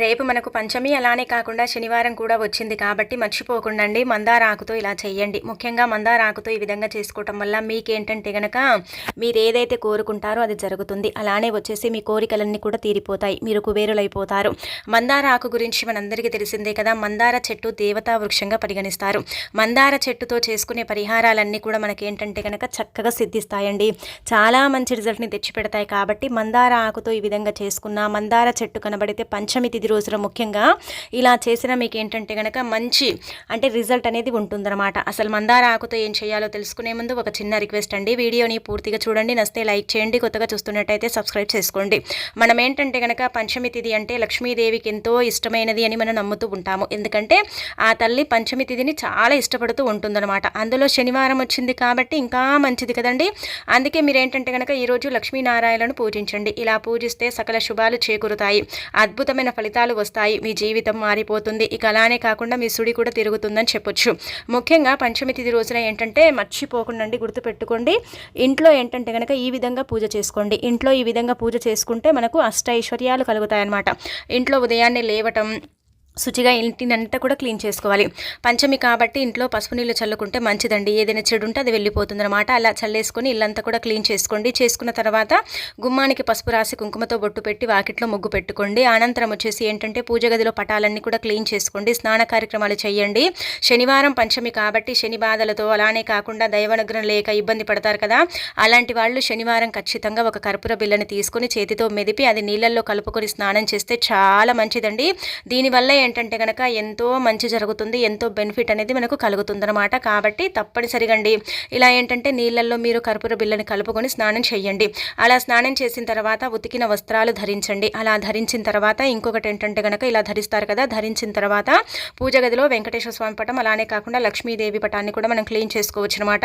రేపు మనకు పంచమి అలానే కాకుండా శనివారం కూడా వచ్చింది కాబట్టి మర్చిపోకుండండి. మందార ఆకుతో ఇలా చేయండి ముఖ్యంగా మందార ఆకుతో ఈ విధంగా చేసుకోవటం వల్ల మీకేంటంటే గనక మీరు ఏదైతే కోరుకుంటారో అది జరుగుతుంది. అలానే వచ్చేసి మీ కోరికలన్నీ కూడా తీరిపోతాయి. మీరు కుబేరులైపోతారు. మందార ఆకు గురించి మనందరికీ తెలిసిందే కదా. మందార చెట్టు దేవతా వృక్షంగా పరిగణిస్తారు. మందార చెట్టుతో చేసుకునే పరిహారాలన్నీ కూడా మనకేంటంటే కనుక చక్కగా సిద్ధిస్తాయండి. చాలా మంచి రిజల్ట్ని తెచ్చిపెడతాయి కాబట్టి మందార ఆకుతో ఈ విధంగా చేసుకున్న మందార చెట్టు కనబడితే పంచమి తిథి రోజున ముఖ్యంగా ఇలా చేసిన మీకు ఏంటంటే కనుక మంచి అంటే రిజల్ట్ అనేది ఉంటుందన్నమాట. అసలు మందార ఆకుతో ఏం చేయాలో తెలుసుకునే ముందు ఒక చిన్న రిక్వెస్ట్ అండి. వీడియోని పూర్తిగా చూడండి. నస్తే లైక్ చేయండి. కొత్తగా చూస్తున్నట్టయితే సబ్స్క్రైబ్ చేసుకోండి. మనం ఏంటంటే కనుక పంచమి తిథి అంటే లక్ష్మీదేవికి ఎంతో ఇష్టమైనది అని మనం నమ్ముతూ ఉంటాము. ఎందుకంటే ఆ తల్లి పంచమి తిథిని చాలా ఇష్టపడుతూ ఉంటుందన్నమాట. అందులో శనివారం వచ్చింది కాబట్టి ఇంకా మంచిది కదండి. అందుకే మీరు ఏంటంటే కనుక ఈరోజు లక్ష్మీనారాయణను పూజించండి. ఇలా పూజిస్తే సకల శుభాలు చేకూరుతాయి. అద్భుతమైన ఫలితాలు వస్తాయి. మీ జీవితం మారిపోతుంది. ఇక అలానే కాకుండా మీ సుడి కూడా తిరుగుతుందని చెప్పొచ్చు. ముఖ్యంగా పంచమి తిథి రోజున ఏంటంటే మర్చిపోకుండా గుర్తుపెట్టుకోండి. ఇంట్లో ఏంటంటే కనుక ఈ విధంగా పూజ చేసుకోండి. ఇంట్లో ఈ విధంగా పూజ చేసుకుంటే మనకు అష్ట ఐశ్వర్యాలు కలుగుతాయన్నమాట. ఇంట్లో ఉదయాన్నే లేవటం శుచిగా ఇంటినంతా కూడా క్లీన్ చేసుకోవాలి. పంచమి కాబట్టి ఇంట్లో పసుపు నీళ్ళు చల్లుకుంటే మంచిదండి. ఏదైనా చెడు ఉంటే అది వెళ్ళిపోతుంది అనమాట అలా చల్లేసుకొని ఇల్లంతా కూడా క్లీన్ చేసుకోండి. చేసుకున్న తర్వాత గుమ్మానికి పసుపు రాసి కుంకుమతో బొట్టు పెట్టి వాకిట్లో ముగ్గు పెట్టుకోండి. అనంతరం వచ్చేసి ఏంటంటే పూజ గదిలో పటాలన్నీ కూడా క్లీన్ చేసుకోండి. స్నాన కార్యక్రమాలు చేయండి. శనివారం పంచమి కాబట్టి శని బాధలతో అలానే కాకుండా దైవనుగ్రహం లేక ఇబ్బంది పడతారు కదా. అలాంటి వాళ్ళు శనివారం ఖచ్చితంగా ఒక కర్పూర బిల్లని తీసుకొని చేతితో మెదిపి అది నీళ్ళల్లో కలుపుకొని స్నానం చేస్తే చాలా మంచిదండి. దీనివల్ల ఏంటంటే కనుక ఎంతో మంచి జరుగుతుంది ఎంతో బెనిఫిట్ అనేది మనకు కలుగుతుందనమాట కాబట్టి తప్పనిసరిగా అండి ఇలా ఏంటంటే నీళ్ళల్లో మీరు కర్పూర బిల్లని కలుపుకొని స్నానం చేయండి అలా స్నానం చేసిన తర్వాత ఉతికిన వస్త్రాలు ధరించండి. అలా ధరించిన తర్వాత ఇంకొకటి ఏంటంటే కనుక ఇలా ధరిస్తారు కదా ధరించిన తర్వాత పూజ గదిలో వెంకటేశ్వర స్వామి పటం అలానే కాకుండా లక్ష్మీదేవి పటాన్ని కూడా మనం క్లీన్ చేసుకోవచ్చు అనమాట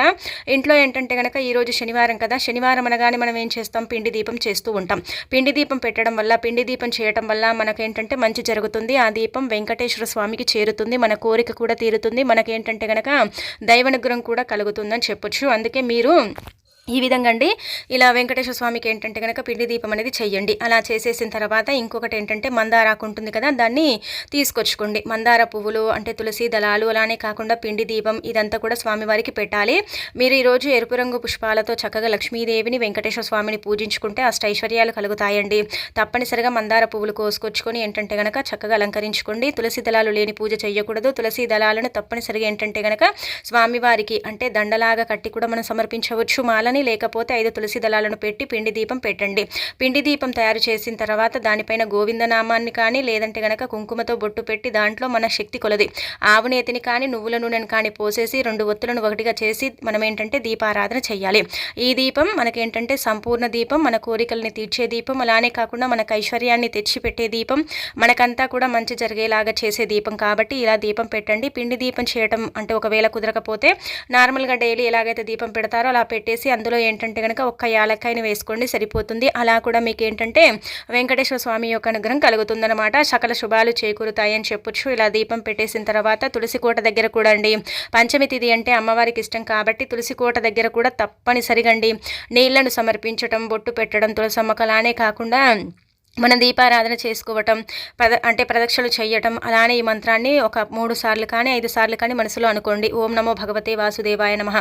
ఇంట్లో ఏంటంటే కనుక ఈరోజు శనివారం కదా శనివారం అనగానే మనం ఏం చేస్తాం? పిండి దీపం చేస్తూ ఉంటాం. పిండి దీపం పెట్టడం వల్ల పిండి దీపం చేయటం వల్ల మనకు ఏంటంటే మంచి జరుగుతుంది. ఆ దీపం వెంకటేశ్వర స్వామికి చేరుతుంది. మన కోరిక కూడా తీరుతుంది. మనకేంటంటే కనుక దైవనుగ్రహం కూడా కలుగుతుందని చెప్పొచ్చు. అందుకే మీరు ఈ విధంగా అండి ఇలా వెంకటేశ్వర స్వామికి ఏంటంటే కనుక పిండి దీపం అనేది చెయ్యండి. అలా చేసేసిన తర్వాత ఇంకొకటి ఏంటంటే మందారాకు ఉంటుంది కదా దాన్ని తీసుకొచ్చుకోండి. మందార పువ్వులు అంటే తులసి దళాలు అలానే కాకుండా పిండి దీపం ఇదంతా కూడా స్వామివారికి పెట్టాలి. మీరు ఈరోజు ఎరుపు రంగు పుష్పాలతో చక్కగా లక్ష్మీదేవిని వెంకటేశ్వర స్వామిని పూజించుకుంటే అష్టైశ్వర్యాలు కలుగుతాయండి. తప్పనిసరిగా మందార పువ్వులు కోసుకొచ్చుకొని ఏంటంటే కనుక చక్కగా అలంకరించుకోండి. తులసి దళాలు లేని పూజ చేయకూడదు తులసి దళాలను తప్పనిసరిగా ఏంటంటే కనుక స్వామివారికి అంటే దండలాగా కట్టి కూడా మనం సమర్పించవచ్చు. మాలని లేకపోతే ఐదు తులసి దళాలను పెట్టి పిండి దీపం పెట్టండి. పిండి దీపం తయారు చేసిన తర్వాత దానిపైన గోవిందనామాన్ని కానీ లేదంటే గనక కుంకుమతో బొట్టు పెట్టి దాంట్లో మన శక్తి కొలది. ఆవు నేతిని కానీ నువ్వుల నూనెను కానీ పోసేసి రెండు ఒత్తులను ఒకటిగా చేసి మనం ఏంటంటే దీపారాధన చేయాలి ఈ దీపం మనకేంటంటే సంపూర్ణ దీపం మన కోరికల్ని తీర్చే దీపం అలానే కాకుండా మనకు ఐశ్వర్యాన్ని తెచ్చిపెట్టే దీపం మనకంతా కూడా మంచి జరిగేలాగా చేసే దీపం కాబట్టి ఇలా దీపం పెట్టండి. పిండి దీపం చేయటం అంటే ఒకవేళ కుదరకపోతే నార్మల్గా డైలీ ఎలాగైతే దీపం పెడతారో అలా పెట్టేసి అందులో ఏంటంటే కనుక ఒక్క యాలక్కాయని వేసుకోండి సరిపోతుంది. అలా కూడా మీకు ఏంటంటే వెంకటేశ్వర స్వామి యొక్క అనుగ్రహం కలుగుతుందనమాట సకల శుభాలు చేకూరుతాయని చెప్పొచ్చు. ఇలా దీపం పెట్టేసిన తర్వాత తులసి కోట దగ్గర కూడా అండి పంచమి తిథి అంటే అమ్మవారికి ఇష్టం కాబట్టి తులసి కోట దగ్గర కూడా తప్పనిసరిగా అండి నీళ్ళను సమర్పించడం బొట్టు పెట్టడం తులసమ్మకలానే కాకుండా మనం దీపారాధన చేసుకోవటం ప్రద అంటే ప్రదక్షిణలు చేయటం అలానే ఈ మంత్రాన్ని ఒక మూడు సార్లు కానీ ఐదు సార్లు కానీ మనసులో అనుకోండి. ఓం నమో భగవతే వాసుదేవాయ నమ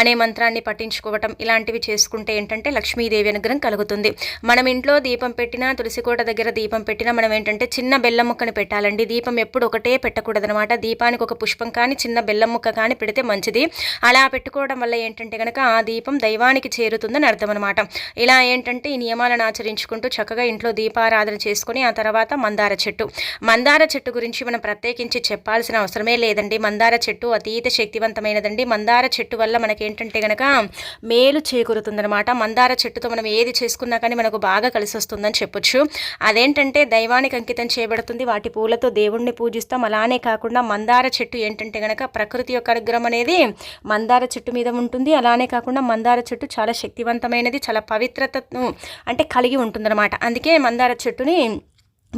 అనే మంత్రాన్ని పఠించుకోవటం ఇలాంటివి చేసుకుంటే ఏంటంటే లక్ష్మీదేవి అనుగ్రహం కలుగుతుంది. మనం ఇంట్లో దీపం పెట్టినా తులసికోట దగ్గర దీపం పెట్టినా మనం ఏంటంటే చిన్న బెల్లం ముక్కని పెట్టాలండి. దీపం ఎప్పుడు ఒకటే పెట్టకూడదనమాట. దీపానికి ఒక పుష్పం కానీ చిన్న బెల్లం ముక్క కానీ పెడితే మంచిది. అలా పెట్టుకోవడం వల్ల ఏంటంటే కనుక ఆ దీపం దైవానికి చేరుతుందని అర్థం అనమాట ఇలా ఏంటంటే ఈ నియమాలను ఆచరించుకుంటూ చక్కగా ఇంట్లో దీపం దీపారాధన చేసుకుని ఆ తర్వాత మందార చెట్టు. మందార చెట్టు గురించి మనం ప్రత్యేకించి చెప్పాల్సిన అవసరమే లేదండి. మందార చెట్టు అతీత శక్తివంతమైనదండి. మందార చెట్టు వల్ల మనకేంటంటే గనక మేలు చేకూరుతుందనమాట మందార చెట్టుతో మనం ఏది చేసుకున్నా కానీ మనకు బాగా కలిసి వస్తుందని చెప్పొచ్చు. అదేంటంటే దైవానికి అంకితం చేయబడుతుంది. వాటి పూలతో దేవుణ్ణి పూజిస్తాం. అలానే కాకుండా మందార చెట్టు ఏంటంటే గనక ప్రకృతి యొక్క అనుగ్రహం అనేది మందార చెట్టు మీద ఉంటుంది. అలానే కాకుండా మందార చెట్టు చాలా శక్తివంతమైనది చాలా పవిత్రతను అంటే కలిగి ఉంటుందన్నమాట. అందుకే మందార చెట్టుని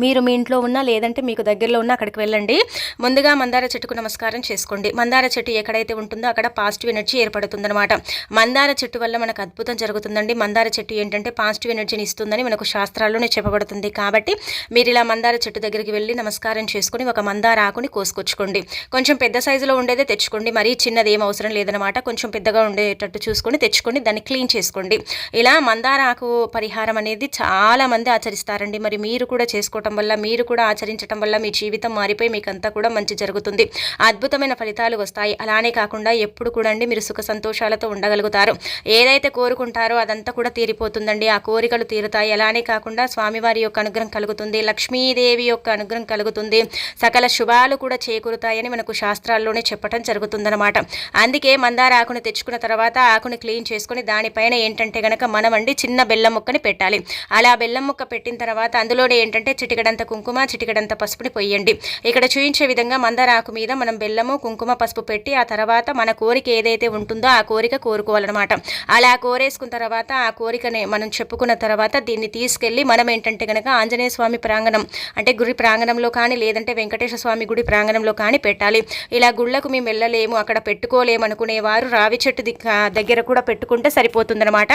మీరు మీ ఇంట్లో ఉన్నా లేదంటే మీకు దగ్గరలో ఉన్న అక్కడికి వెళ్ళండి. ముందుగా మందార చెట్టుకు నమస్కారం చేసుకోండి. మందార చెట్టు ఎక్కడైతే ఉంటుందో అక్కడ పాజిటివ్ ఎనర్జీ ఏర్పడుతుందన్నమాట. మందార చెట్టు వల్ల మనకు అద్భుతం జరుగుతుందండి. మందార చెట్టు ఏంటంటే పాజిటివ్ ఎనర్జీని ఇస్తుందని మనకు శాస్త్రాల్లోనే చెప్పబడుతుంది. కాబట్టి మీరు ఇలా మందార చెట్టు దగ్గరికి వెళ్ళి నమస్కారం చేసుకుని ఒక మందార ఆకుని కోసుకొచ్చుకోండి. కొంచెం పెద్ద సైజులో ఉండేదే తెచ్చుకోండి. మరీ చిన్నది ఏం అవసరం లేదనమాట కొంచెం పెద్దగా ఉండేటట్టు చూసుకొని తెచ్చుకొని దాన్ని క్లీన్ చేసుకోండి. ఇలా మందార ఆకు పరిహారం అనేది చాలా మంది ఆచరిస్తారండి. మరి మీరు కూడా చేసుకోవటం వల్ల మీరు కూడా ఆచరించటం వల్ల మీ జీవితం మారిపోయి మీకు కూడా మంచి జరుగుతుంది. అద్భుతమైన ఫలితాలు వస్తాయి. అలానే కాకుండా ఎప్పుడు కూడా అండి మీరు సుఖ సంతోషాలతో ఉండగలుగుతారు. ఏదైతే కోరుకుంటారో అదంతా కూడా తీరిపోతుందండి. ఆ కోరికలు తీరుతాయి. అలానే కాకుండా స్వామివారి యొక్క అనుగ్రహం కలుగుతుంది. లక్ష్మీదేవి యొక్క అనుగ్రహం కలుగుతుంది. సకల శుభాలు కూడా చేకూరుతాయని మనకు శాస్త్రాల్లోనే చెప్పడం జరుగుతుందన్నమాట. అందుకే మందార ఆకును తెచ్చుకున్న తర్వాత ఆకుని క్లీన్ చేసుకుని దానిపైన ఏంటంటే గనక అండి చిన్న బెల్లం ముక్కని పెట్టాలి. అలా బెల్లం ముక్క పెట్టిన తర్వాత అందులోనే ఏంటంటే చిటికడంత కుంకుమ చిటికడంత పసుపుని పొయ్యండి. ఇక్కడ చూయించే విధంగా మందార ఆకు మీద మనం బెల్లము కుంకుమ పసుపు పెట్టి ఆ తర్వాత మన కోరిక ఏదైతే ఉంటుందో ఆ కోరిక కోరుకోవాలన్నమాట. అలా కోరేసుకున్న తర్వాత ఆ కోరికని మనం చెప్పుకున్న తర్వాత దీన్ని తీసుకెళ్ళి మనం ఏంటంటే కనుక ఆంజనేయ స్వామి ప్రాంగణం అంటే గుడి ప్రాంగణంలో కానీ లేదంటే వెంకటేశ్వర స్వామి గుడి ప్రాంగణంలో కానీ పెట్టాలి. ఇలా గుళ్ళకు మేము వెళ్ళలేము అక్కడ పెట్టుకోలేము అనుకునేవారు రావి చెట్టు దగ్గర కూడా పెట్టుకుంటే సరిపోతుందన్నమాట.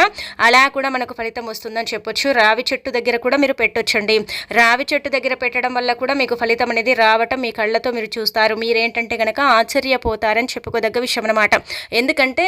అలా కూడా మనకు ఫలితం వస్తుందని చెప్పొచ్చు. రావి చెట్టు దగ్గర కూడా మీరు పెట్టొచ్చండి. రావి చెట్టు దగ్గర పెట్టడం వల్ల కూడా మీకు ఫలితం అనేది రావటం మీ కళ్ళతో మీరు చూస్తారు. మీరేంటంటే కనుక ఆశ్చర్యపోతారని చెప్పుకోదగ్గ విషయం అనమాట ఎందుకంటే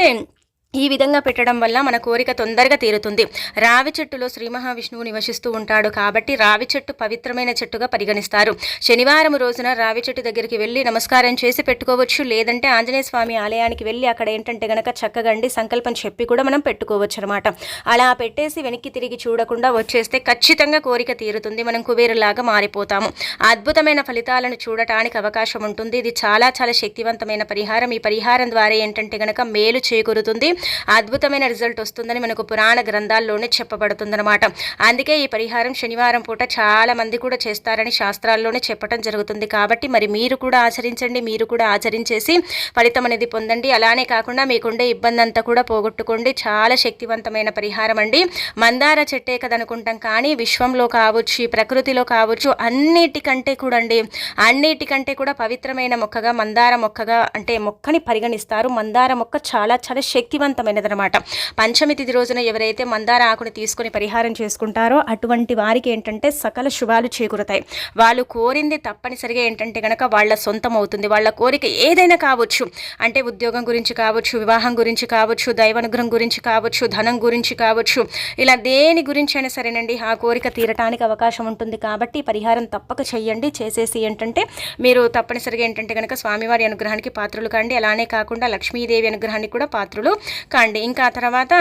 ఈ విధంగా పెట్టడం వల్ల మన కోరిక తొందరగా తీరుతుంది. రావి చెట్టులో శ్రీ మహావిష్ణువు నివసిస్తూ ఉంటాడు కాబట్టి రావి చెట్టు పవిత్రమైన చెట్టుగా పరిగణిస్తారు. శనివారం రోజున రావి చెట్టు దగ్గరికి వెళ్ళి నమస్కారం చేసి పెట్టుకోవచ్చు. లేదంటే ఆంజనేయ స్వామి ఆలయానికి వెళ్ళి అక్కడ ఏంటంటే గనక చక్కగండి సంకల్పం చెప్పి కూడా మనం పెట్టుకోవచ్చు అనమాట అలా పెట్టేసి వెనక్కి తిరిగి చూడకుండా వచ్చేస్తే ఖచ్చితంగా కోరిక తీరుతుంది. మనం కుబేరులాగా మారిపోతాము. అద్భుతమైన ఫలితాలను చూడటానికి అవకాశం ఉంటుంది. ఇది చాలా చాలా శక్తివంతమైన పరిహారం. ఈ పరిహారం ద్వారా ఏంటంటే గనక మేలు చేకూరుతుంది. అద్భుతమైన రిజల్ట్ వస్తుందని మనకు పురాణ గ్రంథాల్లోనే చెప్పబడుతుందన్నమాట. అందుకే ఈ పరిహారం శనివారం పూట చాలా మంది కూడా చేస్తారని శాస్త్రాల్లోనే చెప్పడం జరుగుతుంది. కాబట్టి మరి మీరు కూడా ఆచరించండి మీరు కూడా ఆచరించేసి ఫలితం అనేది పొందండి. అలానే కాకుండా మీకుండే ఇబ్బంది అంతా కూడా పోగొట్టుకోండి. చాలా శక్తివంతమైన పరిహారం అండి. మందార చెట్టే కదనుకుంటాం కానీ విశ్వంలో కావచ్చు ప్రకృతిలో కావచ్చు అన్నిటికంటే కూడా అండి అన్నిటికంటే కూడా పవిత్రమైన మొక్కగా మందార మొక్కగా అంటే మొక్కని పరిగణిస్తారు. మందార మొక్క చాలా చాలా శక్తివంత అనమాట పంచమి తిథి రోజున ఎవరైతే మందార ఆకుని తీసుకొని పరిహారం చేసుకుంటారో అటువంటి వారికి ఏంటంటే సకల శుభాలు చేకూరుతాయి. వాళ్ళు కోరింది తప్పనిసరిగా ఏంటంటే కనుక వాళ్ళ సొంతం అవుతుంది వాళ్ళ కోరిక ఏదైనా కావచ్చు. అంటే ఉద్యోగం గురించి కావచ్చు వివాహం గురించి కావచ్చు దైవానుగ్రహం గురించి కావచ్చు ధనం గురించి కావచ్చు. ఇలా దేని గురించి అయినా సరేనండి ఆ కోరిక తీరటానికి అవకాశం ఉంటుంది కాబట్టి పరిహారం తప్పక చెయ్యండి. చేసేసి ఏంటంటే మీరు తప్పనిసరిగా ఏంటంటే కనుక స్వామివారి అనుగ్రహానికి పాత్రలు కాండి. అలానే కాకుండా లక్ష్మీదేవి అనుగ్రహానికి కూడా పాత్రలు కాండి. ఇంకా తర్వాత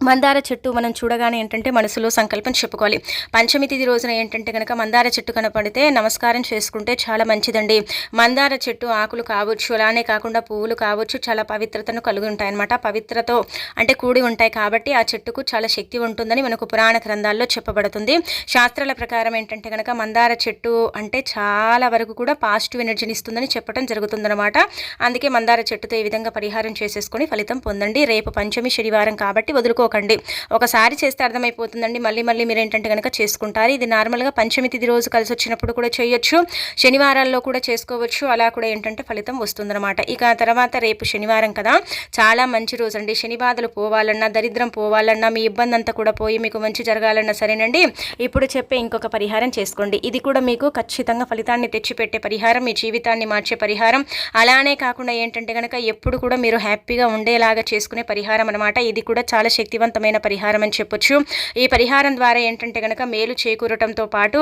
మందార చెట్టు మనం చూడగానే ఏంటంటే మనసులో సంకల్పం చెప్పుకోవాలి. పంచమి తిథి రోజున ఏంటంటే కనుక మందార చెట్టు కనపడితే నమస్కారం చేసుకుంటే చాలా మంచిదండి. మందార చెట్టు ఆకులు కావచ్చు అలానే కాకుండా పువ్వులు కావచ్చు చాలా పవిత్రతను కలిగి ఉంటాయి అనమాట పవిత్రతో అంటే కూడి ఉంటాయి కాబట్టి ఆ చెట్టుకు చాలా శక్తి ఉంటుందని మనకు పురాణ గ్రంథాల్లో చెప్పబడుతుంది. శాస్త్రాల ప్రకారం ఏంటంటే కనుక మందార చెట్టు అంటే చాలా వరకు కూడా పాజిటివ్ ఎనర్జీని ఇస్తుందని చెప్పడం జరుగుతుందన్నమాట. అందుకే మందార చెట్టుతో ఈ విధంగా పరిహారం చేసేసుకొని ఫలితం పొందండి. రేపు పంచమి శనివారం కాబట్టి వదులుకో చేసుకోకండి. ఒకసారి చేస్తే అర్థమైపోతుందండి. మళ్ళీ మళ్ళీ మీరు ఏంటంటే కనుక చేసుకుంటారు. ఇది నార్మల్గా పంచమి తిది రోజు కలిసి వచ్చినప్పుడు కూడా చేయొచ్చు. శనివారాల్లో కూడా చేసుకోవచ్చు. అలా కూడా ఏంటంటే ఫలితం వస్తుందన్నమాట. ఇక తర్వాత రేపు శనివారం కదా. చాలా మంచి రోజు అండి శని బాధలు పోవాలన్నా దరిద్రం పోవాలన్నా మీ ఇబ్బంది అంతా కూడా పోయి మీకు మంచి జరగాలన్నా సరేనండి. ఇప్పుడు చెప్పే ఇంకొక పరిహారం చేసుకోండి. ఇది కూడా మీకు ఖచ్చితంగా ఫలితాన్ని తెచ్చిపెట్టే పరిహారం. మీ జీవితాన్ని మార్చే పరిహారం. అలానే కాకుండా ఏంటంటే కనుక ఎప్పుడు కూడా మీరు హ్యాపీగా ఉండేలాగా చేసుకునే పరిహారం అనమాట ఇది కూడా చాలా శక్తి శక్తివంతమైన పరిహారం అని చెప్పొచ్చు. ఈ పరిహారం ద్వారా ఏంటంటే కనుక మేలు చేకూరటంతో పాటు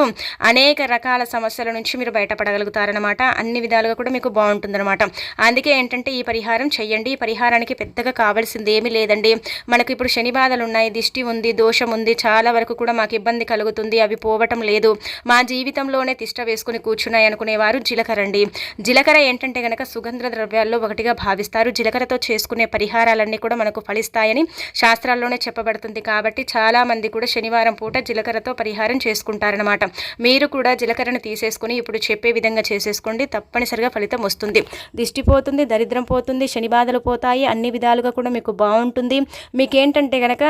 అనేక రకాల సమస్యల నుంచి మీరు బయటపడగలుగుతారనమాట అన్ని విధాలుగా కూడా మీకు బాగుంటుందన్నమాట. అందుకే ఏంటంటే ఈ పరిహారం చెయ్యండి. ఈ పరిహారానికి పెద్దగా కావాల్సింది ఏమీ లేదండి. మనకు ఇప్పుడు శని బాధలు ఉన్నాయి దిష్టి ఉంది దోషం ఉంది చాలా వరకు కూడా మాకు ఇబ్బంది కలుగుతుంది అవి పోవటం లేదు. మా జీవితంలోనే తిష్ట వేసుకుని కూర్చున్నాయి అనుకునేవారు జీలకర్ర అండి. జీలకర్ర ఏంటంటే కనుక సుగంధ ద్రవ్యాల్లో ఒకటిగా భావిస్తారు. జీలకర్రతో చేసుకునే పరిహారాలన్నీ కూడా మనకు ఫలిస్తాయని శాస్త్రాల్లో పురాణాల్లోనే చెప్పబడుతుంది. కాబట్టి చాలామంది కూడా శనివారం పూట జీలకర్రతో పరిహారం చేసుకుంటారనమాట మీరు కూడా జీలకర్రను తీసేసుకుని ఇప్పుడు చెప్పే విధంగా చేసేసుకోండి. తప్పనిసరిగా ఫలితం వస్తుంది. దిష్టిపోతుంది దరిద్రం పోతుంది శని బాధలు పోతాయి అన్ని విధాలుగా కూడా మీకు బాగుంటుంది. మీకేంటంటే కనుక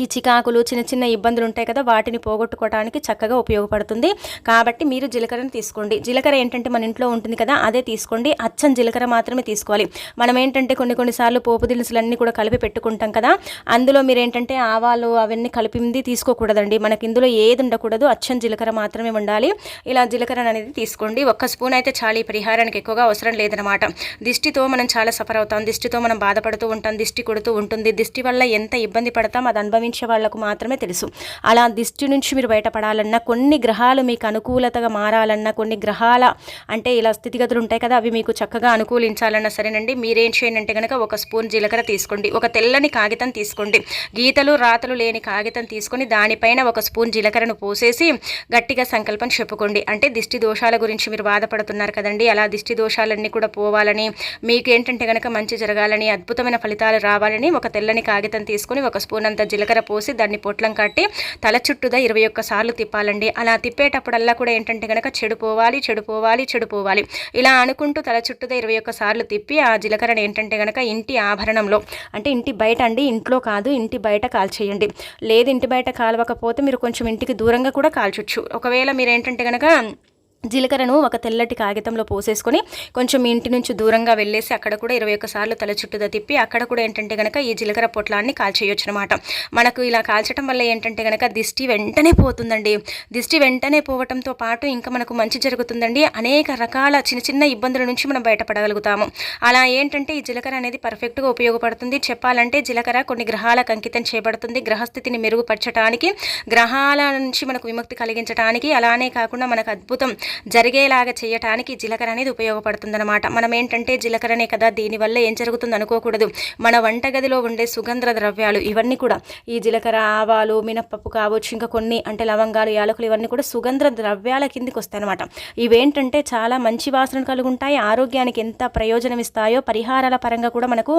ఈ చికాకులు చిన్న చిన్న ఇబ్బందులు ఉంటాయి కదా వాటిని పోగొట్టుకోవడానికి చక్కగా ఉపయోగపడుతుంది. కాబట్టి మీరు జీలకర్రను తీసుకోండి. జీలకర్ర ఏంటంటే మన ఇంట్లో ఉంటుంది కదా అదే తీసుకోండి. అచ్చం జీలకర్ర మాత్రమే తీసుకోవాలి. మనం ఏంటంటే కొన్ని కొన్నిసార్లు పోపు దినుసులన్నీ కూడా కలిపి పెట్టుకుంటాం కదా అందులో మీరు ఏంటంటే ఆవాలు అవన్నీ కలిపింది తీసుకోకూడదండి. మనకి ఇందులో ఏది ఉండకూడదు అచ్చం జీలకర్ర మాత్రమే ఉండాలి. ఇలా జీలకర్ర అనేది తీసుకోండి. ఒక్క స్పూన్ అయితే చాలా ఈ పరిహారానికి ఎక్కువగా అవసరం లేదనమాట. దిష్టితో మనం చాలా సఫర్ అవుతాం. దిష్టితో మనం బాధపడుతూ ఉంటాం. దిష్టి కొడుతూ ఉంటుంది. దిష్టి వల్ల ఎంత ఇబ్బంది పడతాం అది అనుభవం వాళ్ళకు మాత్రమే తెలుసు. అలా దిష్టి నుంచి మీరు బయటపడాలన్నా కొన్ని గ్రహాలు మీకు అనుకూలతగా మారాలన్నా కొన్ని గ్రహాల అంటే ఇలా స్థితిగతులు ఉంటాయి కదా అవి మీకు చక్కగా అనుకూలించాలన్నా సరేనండి. మీరేం చేయండి అంటే కనుక ఒక స్పూన్ జీలకర్ర తీసుకోండి. ఒక తెల్లని కాగితం తీసుకోండి. గీతలు రాతలు లేని కాగితం తీసుకొని దానిపైన ఒక స్పూన్ జీలకర్రను పోసేసి గట్టిగా సంకల్పం చెప్పుకోండి. అంటే దిష్టి దోషాల గురించి మీరు బాధపడుతున్నారు కదండి. అలా దిష్టి దోషాలన్నీ కూడా పోవాలని మీకు ఏంటంటే కనుక మంచి జరగాలని అద్భుతమైన ఫలితాలు రావాలని ఒక తెల్లని కాగితం తీసుకొని ఒక స్పూన్ అంత జీలకర్ర పోసి దాన్ని పొట్లం కట్టి తల చుట్టూదా ఇరవై ఒక్క సార్లు తిప్పాలండి. అలా తిప్పేటప్పుడల్లా కూడా ఏంటంటే కనుక చెడు పోవాలి చెడు పోవాలి చెడు పోవాలి. ఇలా అనుకుంటూ తల చుట్టూదా ఇరవై ఒక్క సార్లు తిప్పి ఆ జీలకర్రని ఏంటంటే కనుక ఇంటి ఆభరణంలో అంటే ఇంటి బయట అండి ఇంట్లో కాదు ఇంటి బయట కాల్చేయండి. లేదు ఇంటి బయట కాలవకపోతే మీరు కొంచెం ఇంటికి దూరంగా కూడా కాల్చొచ్చు. ఒకవేళ మీరు ఏంటంటే కనుక జీలకర్రను ఒక తెల్లటి కాగితంలో పోసేసుకొని కొంచెం ఇంటి నుంచి దూరంగా వెళ్ళేసి అక్కడ కూడా ఇరవై సార్లు తల చుట్టూదా తిప్పి అక్కడ కూడా ఏంటంటే కనుక ఈ జీలకర్ర పొట్లాన్ని కాల్చేయొచ్చు అనమాట మనకు ఇలా కాల్చడం వల్ల ఏంటంటే కనుక దిష్టి వెంటనే పోతుందండి. దిష్టి వెంటనే పోవటంతో పాటు ఇంకా మనకు మంచి జరుగుతుందండి. అనేక రకాల చిన్న చిన్న ఇబ్బందుల నుంచి మనం బయటపడగలుగుతాము. అలా ఏంటంటే ఈ జీలకర్ర అనేది పర్ఫెక్ట్గా ఉపయోగపడుతుంది. చెప్పాలంటే జీలకర్ర కొన్ని గ్రహాలకు అంకితం చేయబడుతుంది. గ్రహస్థితిని మెరుగుపరచడానికి గ్రహాల నుంచి మనకు విముక్తి కలిగించడానికి అలానే కాకుండా మనకు అద్భుతం జరిగేలాగా చేయటానికి జీలకర్ర అనేది ఉపయోగపడుతుందన్నమాట. మనం ఏంటంటే జీలకర్రనే కదా దీనివల్ల ఏం జరుగుతుంది అనుకోకూడదు. మన వంటగదిలో ఉండే సుగంధ ద్రవ్యాలు ఇవన్నీ కూడా ఈ జీలకర్ర ఆవాలు మినప్పప్పు కావచ్చు ఇంకా కొన్ని అంటే లవంగాలు యాలకులు ఇవన్నీ కూడా సుగంధ ద్రవ్యాల కిందికి వస్తాయన్నమాట. ఇవేంటంటే చాలా మంచి వాసన కలిగి ఉంటాయి ఆరోగ్యానికి ఎంత ప్రయోజనం ఇస్తాయో పరిహారాల పరంగా కూడా మనకు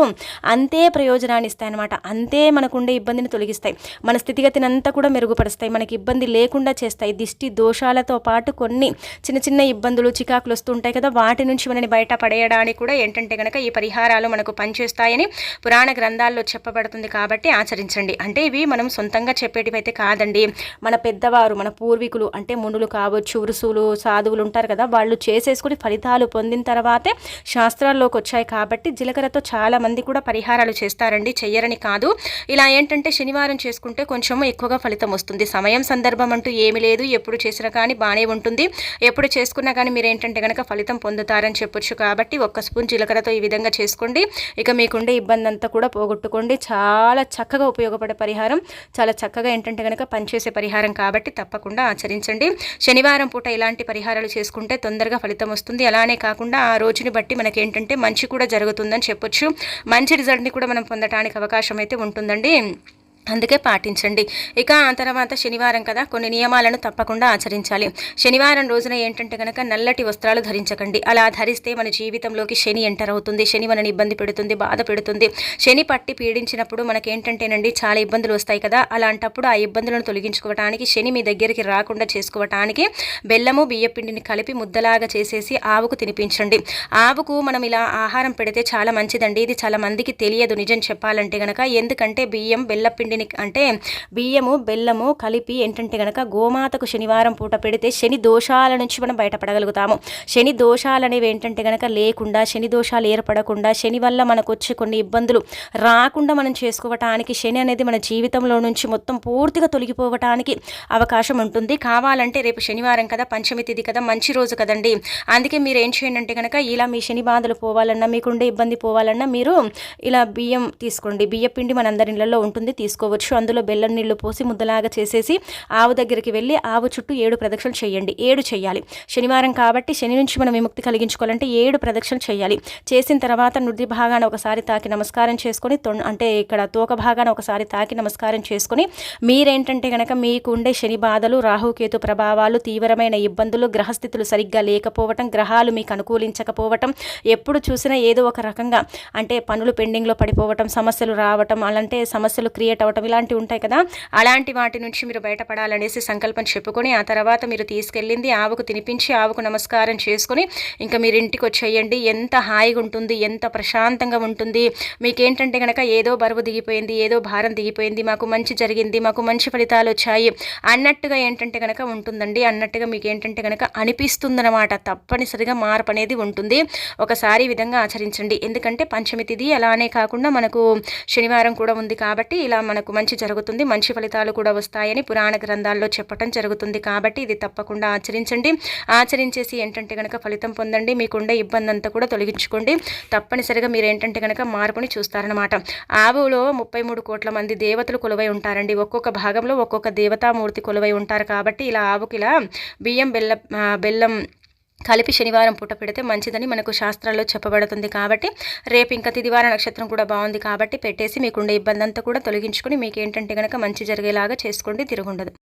అంతే ప్రయోజనాన్ని ఇస్తాయన్నమాట. అంతే మనకుండే ఇబ్బందిని తొలగిస్తాయి. మన స్థితిగతిని అంతా కూడా మెరుగుపరుస్తాయి. మనకి ఇబ్బంది లేకుండా చేస్తాయి. దిష్టి దోషాలతో పాటు కొన్ని చిన్న చిన్న ఇబ్బందులు చికాకులు వస్తుంటాయి కదా వాటి నుంచి మనని బయట పడేయడానికి కూడా ఏంటంటే కనుక ఈ పరిహారాలు మనకు పనిచేస్తాయని పురాణ గ్రంథాల్లో చెప్పబడుతుంది కాబట్టి ఆచరించండి. అంటే ఇవి మనం సొంతంగా చెప్పేటివి అయితే కాదండి. మన పెద్దవారు మన పూర్వీకులు అంటే మునులు కావచ్చు ఋషులు సాధువులు ఉంటారు కదా వాళ్ళు చేసేసుకుని ఫలితాలు పొందిన తర్వాతే శాస్త్రాల్లోకి వచ్చాయి కాబట్టి జీలకర్రతో చాలా మంది కూడా పరిహారాలు చేస్తారండి. చెయ్యరని కాదు. ఇలా ఏంటంటే శనివారం చేసుకుంటే కొంచెం ఎక్కువగా ఫలితం వస్తుంది. సమయం సందర్భం అంటూ ఏమి లేదు. ఎప్పుడు చేసినా కానీ బాగానే ఉంటుంది. ఎప్పుడు చేసుకున్నా కానీ మీరు ఏంటంటే కనుక ఫలితం పొందుతారని చెప్పొచ్చు కాబట్టి ఒక్క స్పూన్ జీలకర్రతో ఈ విధంగా చేసుకోండి. ఇక మీకుండే ఇబ్బంది అంతా కూడా పోగొట్టుకోండి. చాలా చక్కగా ఉపయోగపడే పరిహారం. చాలా చక్కగా ఏంటంటే కనుక పనిచేసే పరిహారం కాబట్టి తప్పకుండా ఆచరించండి. శనివారం పూట ఇలాంటి పరిహారాలు చేసుకుంటే తొందరగా ఫలితం వస్తుంది. అలానే కాకుండా ఆ రోజుని బట్టి మనకి ఏంటంటే మంచి కూడా జరుగుతుందని చెప్పొచ్చు. మంచి రిజల్ట్ని కూడా మనం పొందడానికి అవకాశం అయితే ఉంటుందండి. అందుకే పాటించండి. ఇక ఆ తర్వాత శనివారం కదా కొన్ని నియమాలను తప్పకుండా ఆచరించాలి. శనివారం రోజున ఏంటంటే కనుక నల్లటి వస్త్రాలు ధరించకండి. అలా ధరిస్తే మన జీవితంలోకి శని ఎంటర్ అవుతుంది. శని మనని ఇబ్బంది పెడుతుంది బాధ పెడుతుంది. శని పట్టి పీడించినప్పుడు మనకేంటంటేనండి చాలా ఇబ్బందులు వస్తాయి కదా. అలాంటప్పుడు ఆ ఇబ్బందులను తొలగించుకోవటానికి శని మీ దగ్గరికి రాకుండా చేసుకోవటానికి బెల్లము బియ్యపిండిని కలిపి ముద్దలాగా చేసేసి ఆవుకు తినిపించండి. ఆవుకు మనం ఇలా ఆహారం పెడితే చాలా మంచిదండి. ఇది చాలా మందికి తెలియదు నిజం చెప్పాలంటే కనుక ఎందుకంటే బియ్యం బెల్లపిండి దీనికి అంటే బియ్యము బెల్లము కలిపి ఏంటంటే కనుక గోమాతకు శనివారం పూట పెడితే శని దోషాల నుంచి మనం బయటపడగలుగుతాము. శని దోషాలు అనేవి ఏంటంటే కనుక లేకుండా శని దోషాలు ఏర్పడకుండా శని వల్ల మనకు వచ్చే కొన్ని ఇబ్బందులు రాకుండా మనం చేసుకోవటానికి శని అనేది మన జీవితంలో నుంచి మొత్తం పూర్తిగా తొలగిపోవటానికి అవకాశం ఉంటుంది. కావాలంటే రేపు శనివారం కదా పంచమి తిథి కదా మంచి రోజు కదండి. అందుకే మీరు ఏం చేయండి అంటే కనుక ఇలా మీ శని బాధలు పోవాలన్నా మీకుండే ఇబ్బంది పోవాలన్నా మీరు ఇలా బియ్యం తీసుకోండి. బియ్య పిండి మనందరి ఇళ్ళలో ఉంటుంది తీసుకో చేసుకోవచ్చు అందులో బెల్లం నీళ్ళు పోసి ముద్దలాగా చేసేసి ఆవు దగ్గరికి వెళ్ళి ఆవు చుట్టూ ఏడు ప్రదక్షిణలు చేయండి. ఏడు చేయాలి. శనివారం కాబట్టి శని నుంచి మనం విముక్తి కలిగించుకోవాలంటే ఏడు ప్రదక్షిణలు చేయాలి. చేసిన తర్వాత నుడి భాగాన ఒకసారి తాకి నమస్కారం చేసుకొని అంటే ఇక్కడ తోక భాగాన ఒకసారి తాకి నమస్కారం చేసుకొని మీరేంటంటే కనుక మీకు ఉండే శని బాధలు రాహుకేతు ప్రభావాలు తీవ్రమైన ఇబ్బందులు గ్రహస్థితులు సరిగ్గా లేకపోవటం గ్రహాలు మీకు అనుకూలించకపోవటం ఎప్పుడు చూసినా ఏదో ఒక రకంగా అంటే పనులు పెండింగ్లో పడిపోవటం సమస్యలు రావటం అలాంటి సమస్యలు క్రియేట్ అవ్వటం రావటం ఇలాంటివి ఉంటాయి కదా. అలాంటి వాటి నుంచి మీరు బయటపడాలనేసి సంకల్పం చెప్పుకొని ఆ తర్వాత మీరు తీసుకెళ్ళింది ఆవుకు తినిపించి ఆవుకు నమస్కారం చేసుకొని ఇంకా మీరు ఇంటికి వచ్చేయండి. ఎంత హాయిగా ఉంటుంది ఎంత ప్రశాంతంగా ఉంటుంది. మీకేంటంటే కనుక ఏదో బరువు దిగిపోయింది ఏదో భారం దిగిపోయింది మాకు మంచి జరిగింది మాకు మంచి ఫలితాలు వచ్చాయి అన్నట్టుగా ఏంటంటే కనుక ఉంటుందండి. అన్నట్టుగా మీకు ఏంటంటే కనుక అనిపిస్తుందన్నమాట. తప్పనిసరిగా మార్పు అనేది ఉంటుంది. ఒకసారి ఈ విధంగా ఆచరించండి. ఎందుకంటే పంచమి తిథి అలానే కాకుండా మనకు శనివారం కూడా ఉంది కాబట్టి ఇలా మనకు మంచి జరుగుతుంది మంచి ఫలితాలు కూడా వస్తాయని పురాణ గ్రంథాల్లో చెప్పటం జరుగుతుంది. కాబట్టి ఇది తప్పకుండా ఆచరించండి. ఆచరించేసి ఏంటంటే కనుక ఫలితం పొందండి. మీకుండే ఇబ్బంది అంతా కూడా తొలగించుకోండి. తప్పనిసరిగా మీరు ఏంటంటే కనుక మార్పుని చూస్తారనమాట ఆవులో ముప్పై మూడు కోట్ల మంది దేవతలు కొలువై ఉంటారండి. ఒక్కొక్క భాగంలో ఒక్కొక్క దేవతామూర్తి కొలువై ఉంటారు. కాబట్టి ఇలా ఆవుకి ఇలా బియ్యం బెల్లం బెల్లం కలిపి శనివారం పూట పెడితే మంచిదని మనకు శాస్త్రాల్లో చెప్పబడుతుంది కాబట్టి రేపు ఇంకా తిదివార నక్షత్రం కూడా బాగుంది కాబట్టి పెట్టేసి మీకుండే ఇబ్బంది అంతా కూడా తొలగించుకొని మీకు ఏంటంటే కనుక మంచి జరిగేలాగా చేసుకోండి తిరుగుండదు.